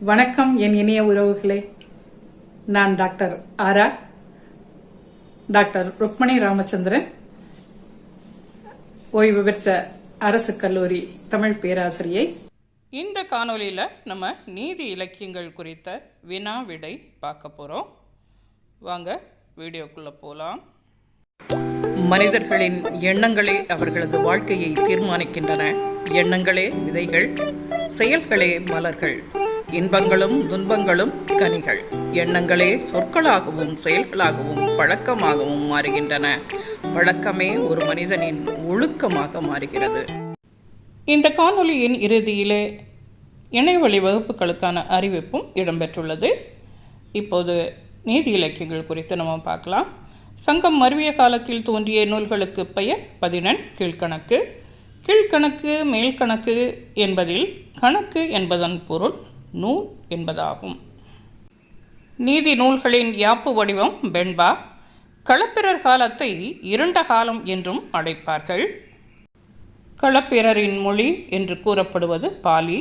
வணக்கம் என் இனிய உறவுகளே. நான் டாக்டர் ஆரா. டாக்டர் ருக்மணி ராமச்சந்திரன். ஓய்வு பெற்ற அரசு கல்லூரி தமிழ் பேராசிரியை. இந்த காணொளியில் நம்ம நீதி இலக்கியங்கள் குறித்த வினா விடை பார்க்க போகிறோம் வாங்க வீடியோக்குள்ளே போகலாம் மனிதர்களின் எண்ணங்களே அவர்களது வாழ்க்கையை தீர்மானிக்கின்றன. எண்ணங்களே விதைகள் செயல்களே மலர்கள். இன்பங்களும் துன்பங்களும் கனிகள். எண்ணங்களே சொற்களாகவும் செயல்களாகவும் பழக்கமாகவும் மாறுகின்றன. பழக்கமே ஒரு மனிதனின் ஒழுக்கமாக மாறுகிறது. இந்த காணொலியின் இறுதியிலே இணையவழி வகுப்புகளுக்கான அறிவிப்பும் இடம்பெற்றுள்ளது. இப்போது நீதி இலக்கியங்கள் குறித்து நம்ம பார்க்கலாம். சங்கம் மருவிய காலத்தில் தோன்றிய நூல்களுக்கு பெயர் பதினெண் கீழ்கணக்கு. கீழ்கணக்கு மேல்கணக்கு என்பதில் கணக்கு என்பதன் பொருள் நூல் என்பதாகும். நீதி நூல்களின் யாப்பு வடிவம் பெண்பா களப்பிரர் காலத்தை இருண்ட காலம் என்றும் அழைப்பார்கள். களப்பிரரின் மொழி என்று கூறப்படுவது பாலி.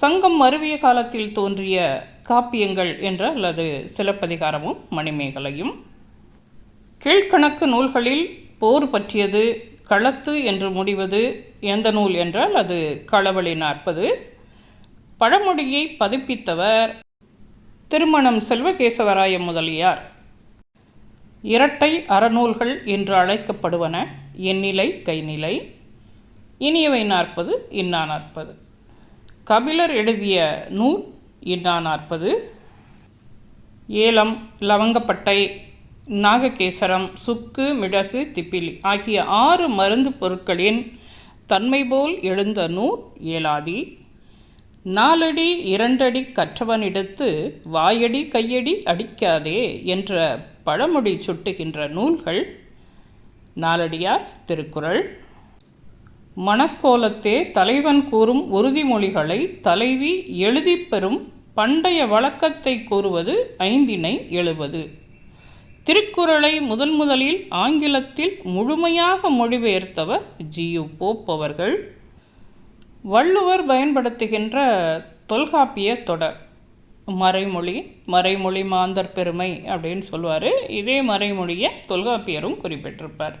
சங்கம் மருவிய காலத்தில் தோன்றிய காப்பியங்கள் என்ற அல்லது சிலப்பதிகாரமும் மணிமேகலையும். கீழ்கணக்கு நூல்களில் போர் பற்றியது களத்து என்று முடிவது எந்த நூல் என்றால் அது களவழி நாற்பது. பழமொழியை பதிப்பித்தவர் திருமணம் செல்வகேசவராய முதலியார். இரட்டை அறநூல்கள் என்று அழைக்கப்படுவன எண்ணிலை கைநிலை. இனியவை நாற்பது இன்னா நாற்பது. கபிலர் எழுதிய நூல் இன்னா நாற்பது. ஏலம் லவங்கப்பட்டை நாககேசரம் சுக்கு மிளகு திப்பிலி ஆகிய ஆறு மருந்து பொருட்களின் தன்மை போல் எழுந்த நூல் ஏலாதி. நாலடி இரண்டடி கற்றவனிடத்து வாயடி கையடி அடிக்காதே என்ற பழமொழி சுட்டுகின்ற நூல்கள். நாலடியார் திருக்குறள். மணக்கோலத்தே தலைவன் கூறும் உறுதிமொழிகளை தலைவி எழுதிப் பெறும் பண்டைய வழக்கத்தை கூறுவது ஐந்தினை எழுவது திருக்குறளை முதன் முதலில் ஆங்கிலத்தில் முழுமையாக மொழிபெயர்த்தவர் ஜியு போப் அவர்கள் வள்ளுவர் பயன்படுத்துகின்ற தொல்காப்பிய தொடர். மறைமொழி மறைமொழி மாந்தர் பெருமை அப்படின்னு சொல்லுவார். இதே மறைமொழியை தொல்காப்பியரும் குறிப்பிட்டிருப்பார்.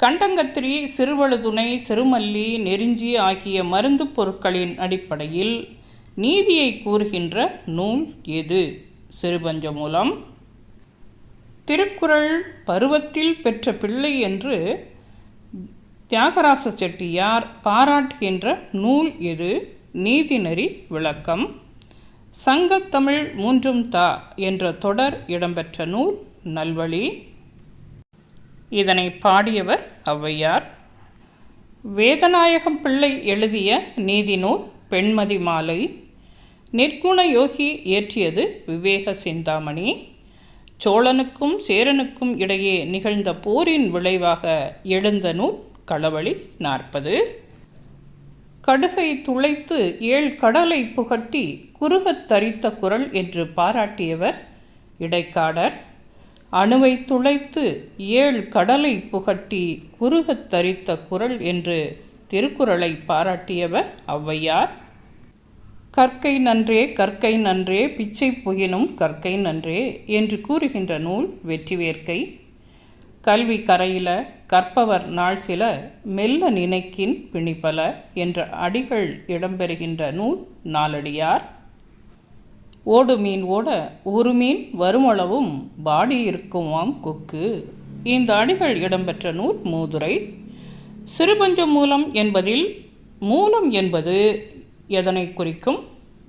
கண்டங்கத்திரி சிறுவழுதுணை சிறுமல்லி நெருஞ்சி ஆகிய மருந்து பொருட்களின் அடிப்படையில் நீதியை கூறுகின்ற நூல் எது? சிறுபஞ்ச மூலம் திருக்குறள் பருவத்தில் பெற்ற பிள்ளை என்று தியாகராச செட்டியார் பாராட்டுகின்ற நூல் எது? நீதிநெறி விளக்கம். சங்கத்தமிழ் மூன்றும் தா என்ற தொடர் இடம்பெற்ற நூல் நல்வழி. இதனை பாடியவர் ஔவையார். வேதநாயகம் பிள்ளை எழுதிய நீதி நூல் பெண்மதி மாலை. நிர்குண யோகி இயற்றியது விவேக சிந்தாமணி. சோழனுக்கும் சேரனுக்கும் இடையே நிகழ்ந்த போரின் விளைவாக எழுந்த நூல் களவழி நாற்பது. கடுகை துளைத்து ஏழ் கடலை புகட்டி குறுகத் தரித்த குரல் என்று பாராட்டியவர் இடைக்காடர். அணுவை துளைத்து ஏழ் கடலை புகட்டி குறுகத் தரித்த குரல் என்று திருக்குறளை பாராட்டியவர் ஔவையார். கற்கை நன்றே கற்கை நன்றே பிச்சை புகினும் கற்கை நன்றே என்று கூறுகின்ற நூல் வெற்றிவேர்க்கை கல்வி கரையில கற்பவர் நாள் சில மெல்ல நினைக்கின் பிணிப்பல என்ற அடிகள் இடம்பெறுகின்ற நூல் நாலடியார். ஓடு மீன் ஓட ஒரு மீன் வருமளவும் பாடி இருக்குமாம் கொக்கு. இந்த அடிகள் இடம்பெற்ற நூல் மூதுரை. சிறுபஞ்ச மூலம் என்பதில் மூலம் என்பது எதனை குறிக்கும்?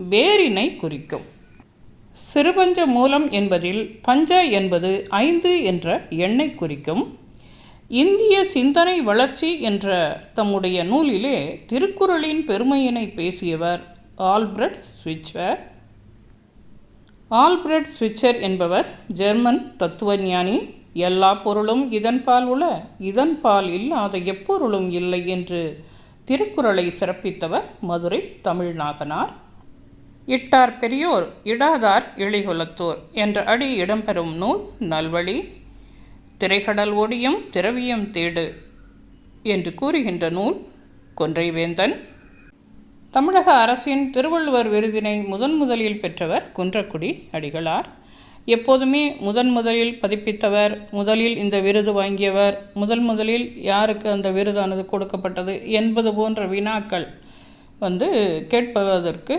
வேரினை குறிக்கும். சிறுபஞ்ச மூலம் என்பதில் பஞ்ச என்பது ஐந்து என்ற எண்ணை குறிக்கும். இந்திய சிந்தனை வளர்ச்சி என்ற தம்முடைய நூலிலே திருக்குறளின் பெருமையினை பேசியவர் ஆல்பிரட் ஸ்விட்சர். ஆல்பிரட் ஸ்விட்சர் என்பவர் ஜெர்மன் தத்துவஞானி. எல்லா பொருளும் இதன்பால் உள இதன்பால் இல்லாத எப்பொருளும் இல்லை என்று திருக்குறளை சிறப்பித்தவர் மதுரை தமிழ்நாகனார். இட்டார் பெரியோர் இடாதார் இழிகுலத்தோர் என்ற அடி இடம்பெறும் நூல் நல்வழி. திரைகடல் ஓடியும் திரவியம் தேடு என்று கூறுகின்ற நூல் கொன்றைவேந்தன். தமிழக அரசின் திருவள்ளுவர் விருதினை முதன் முதலில் பெற்றவர் குன்றக்குடி அடிகளார். எப்போதுமே முதன் முதலில் பதிப்பித்தவர் முதலில் இந்த விருது வாங்கியவர் முதல் முதலில் யாருக்கு அந்த விருதானது கொடுக்கப்பட்டது என்பது போன்ற வினாக்கள் வந்து கேட்பதற்கு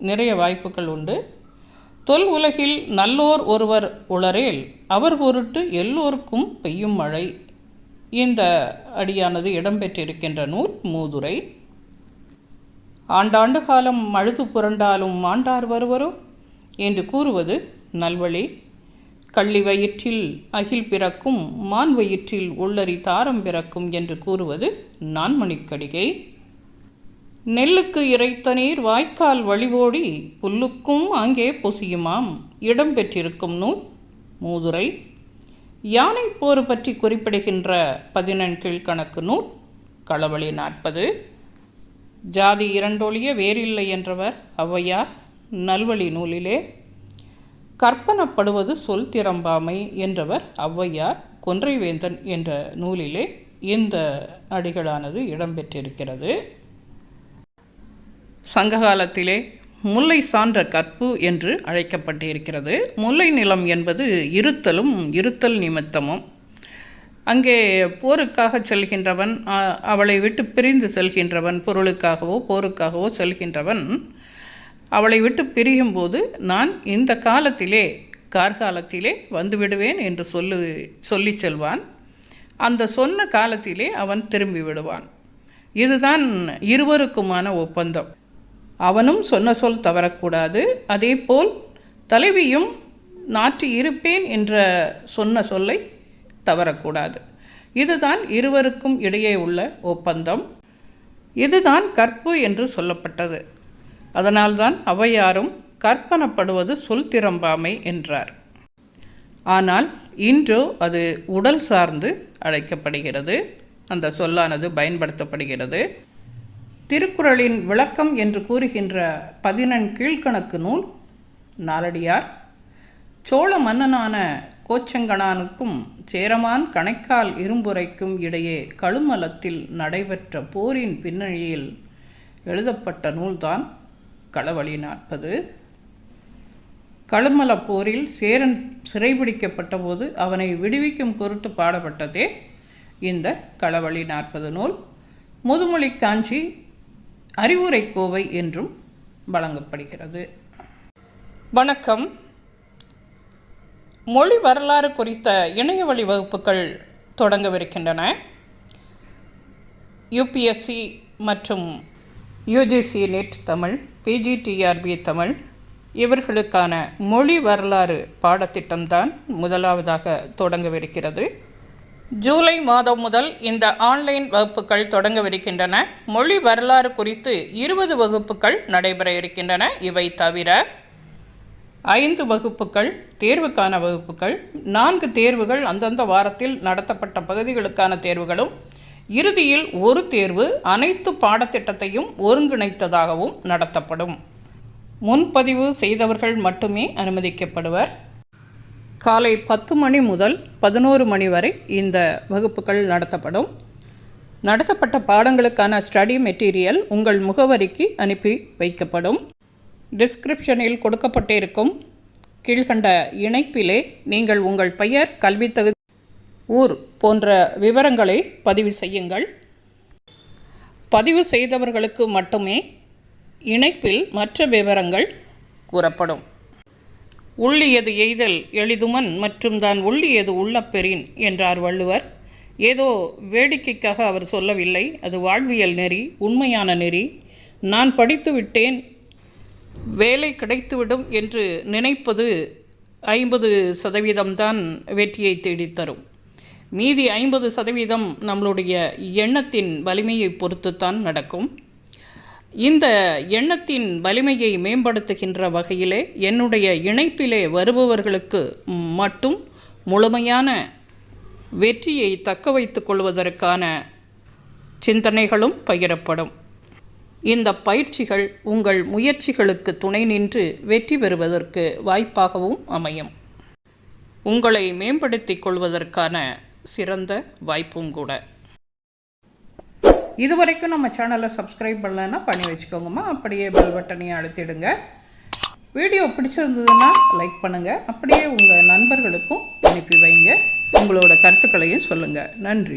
நிறைய வாய்ப்புகள் உண்டு. தொல் உலகில் நல்லோர் ஒருவர் உளரேல் அவர் பொருட்டு எல்லோருக்கும் பெய்யும் மழை. இந்த அடியானது இடம்பெற்றிருக்கின்ற நூல் மூதுரை. ஆண்டாண்டு காலம் அழுது புரண்டாலும் மாண்டார் வருவரோ? என்று கூறுவது நல்வழி. கள்ளி வயிற்றில் அகில் பிறக்கும் மான் வயிற்றில் உள்ளரி தாரம் பிறக்கும் என்று கூறுவது நான்மணிக்கடிகை. நெல்லுக்கு இறைத்த நீர் வாய்க்கால் வழிவோடி புல்லுக்கும் அங்கே பொசியுமாம். இடம்பெற்றிருக்கும் நூல் மூதுரை. யானை போர் பற்றி குறிப்பிடுகின்ற பதினெண் கீழ்கணக்கு நூல் களவழி நாற்பது. ஜாதி இரண்டொழிய வேறில்லை என்றவர் ஔவையார் நல்வழி நூலிலே. கற்பனப்படுவது சொல் திறம்பாமை என்றவர் ஔவையார் கொன்றைவேந்தன் என்ற நூலிலே. இந்த அடிகளானது இடம்பெற்றிருக்கிறது சங்ககாலத்திலே முல்லை சான்ற கற்பு என்று அழைக்கப்பட்டிருக்கிறது. முல்லை நிலம் என்பது இருத்தலும் இருத்தல் நிமித்தமும். அங்கே போருக்காக செல்கின்றவன் அவளை விட்டு பிரிந்து செல்கின்றவன் பொருளுக்காகவோ போருக்காகவோ செல்கின்றவன். அவளை விட்டு பிரியும்போது நான் இந்த காலத்திலே கார்காலத்திலே வந்துவிடுவேன் என்று சொல்லு சொல்லி செல்வான். அந்த சொன்ன காலத்திலே அவன் திரும்பி விடுவான். இதுதான் இருவருக்குமான ஒப்பந்தம். அவனும் சொன்ன சொல் தவறக்கூடாது. அதே போல் தலைவியும் நாற்று இருப்பேன் என்ற சொன்ன சொல்லை தவறக்கூடாது. இதுதான் இருவருக்கும் இடையே உள்ள ஒப்பந்தம். இதுதான் கற்பு என்று சொல்லப்பட்டது. அதனால்தான் அவையாரும் கற்பனப்படுவது சொல் திறம்பாமை என்றார். ஆனால் இன்றோ அது உடல் சார்ந்து அழைக்கப்படுகிறது. அந்த சொல்லானது பயன்படுத்தப்படுகிறது. திருக்குறளின் விளக்கம் என்று கூறுகின்ற பதினெண் கீழ்க்கணக்கு நூல் நாலடியார். சோழ மன்னனான கோச்சங்கனானுக்கும் சேரமான் கணைக்கால் இரும்புரைக்கும் இடையே கழுமலத்தில் நடைபெற்ற போரின் பின்னணியில் எழுதப்பட்ட நூல்தான் களவழி நாற்பது. கழுமல போரில் சேரன் சிறைபிடிக்கப்பட்ட போது அவனை விடுவிக்கும் பொருட்டு பாடப்பட்டதே இந்த களவழி நாற்பது நூல். முதுமொழி காஞ்சி அறிவுரை கோவை என்றும் வழங்கப்படுகிறது. வணக்கம். மொழி வரலாறு குறித்த இணைய வழி வகுப்புகள் தொடங்கவிருக்கின்றன. யூபிஎஸ்சி மற்றும் UGC NET Tamil PGTRB Tamil இவர்களுக்கான மொழி வரலாறு பாடத்திட்டம்தான் முதலாவதாக தொடங்கவிருக்கிறது. ஜூலை மாதம் முதல் இந்த ஆன்லைன் வகுப்புகள் தொடங்கவிருக்கின்றன. மொழி வரலாறு குறித்து இருபது வகுப்புகள் நடைபெற இருக்கின்றன. இவை தவிர ஐந்து வகுப்புகள் தேர்வுக்கான வகுப்புகள் நான்கு தேர்வுகள் அந்தந்த வாரத்தில் நடத்தப்பட்ட பகுதிகளுக்கான தேர்வுகளும் இறுதியில் ஒரு தேர்வு அனைத்து பாடத்திட்டத்தையும் ஒருங்கிணைத்ததாகவும் நடத்தப்படும். முன்பதிவு செய்தவர்கள் மட்டுமே அனுமதிக்கப்படுவர். காலை பத்து மணி முதல் பதினோரு மணி வரை இந்த வகுப்புகள் நடத்தப்படும். நடத்தப்பட்ட பாடங்களுக்கான ஸ்டடி மெட்டீரியல் உங்கள் முகவரிக்கு அனுப்பி வைக்கப்படும். டிஸ்கிரிப்ஷனில் கொடுக்கப்பட்டிருக்கும் கீழ்கண்ட இணைப்பிலே நீங்கள் உங்கள் பெயர் கல்வித்தகு ஊர் போன்ற விவரங்களை பதிவு செய்யுங்கள். பதிவு செய்தவர்களுக்கு மட்டுமே இணைப்பில் மற்ற விவரங்கள் கூறப்படும். உள்ளியது எய்தல் எளிதுமன் மற்றும் தான் உள்ளியது உள்ளப்பெறின் என்றார் வள்ளுவர். ஏதோ வேடிக்கைக்காக அவர் சொல்லவில்லை. அது வாழ்வியல் நெறி உண்மையான நெறி. நான் படித்து விட்டேன் வேலை கிடைத்துவிடும் என்று நினைப்பது ஐம்பது சதவீதம்தான் வெற்றியை தேடித்தரும் மீதி ஐம்பது சதவீதம் நம்மளுடைய எண்ணத்தின் வலிமையை பொறுத்துத்தான் நடக்கும். இந்த எண்ணத்தின் வலிமையை மேம்படுத்துகின்ற வகையிலே என்னுடைய இணைப்பிலே வருபவர்களுக்கு மட்டும் முழுமையான வெற்றியை தக்க வைத்து கொள்வதற்கான சிந்தனைகளும் பகிரப்படும். இந்த பயிற்சிகள் உங்கள் முயற்சிகளுக்கு துணை நின்று வெற்றி பெறுவதற்கு வாய்ப்பாகவும் அமையும். உங்களை மேம்படுத்திக் கொள்வதற்கான சிறந்த வாய்ப்பும் கூட. இது வரைக்கும் நம்ம சேனலை சப்ஸ்கிரைப் பண்ணலன்னா பண்ணி வச்சுக்கோங்கம்மா. அப்படியே பெல் பட்டனையும் அழுத்திடுங்க. வீடியோ பிடிச்சிருந்ததுன்னா லைக் பண்ணுங்கள் அப்படியே உங்கள் நண்பர்களுக்கும் அனுப்பி வைங்க. உங்களோட கருத்துக்களையும் சொல்லுங்கள் நன்றி.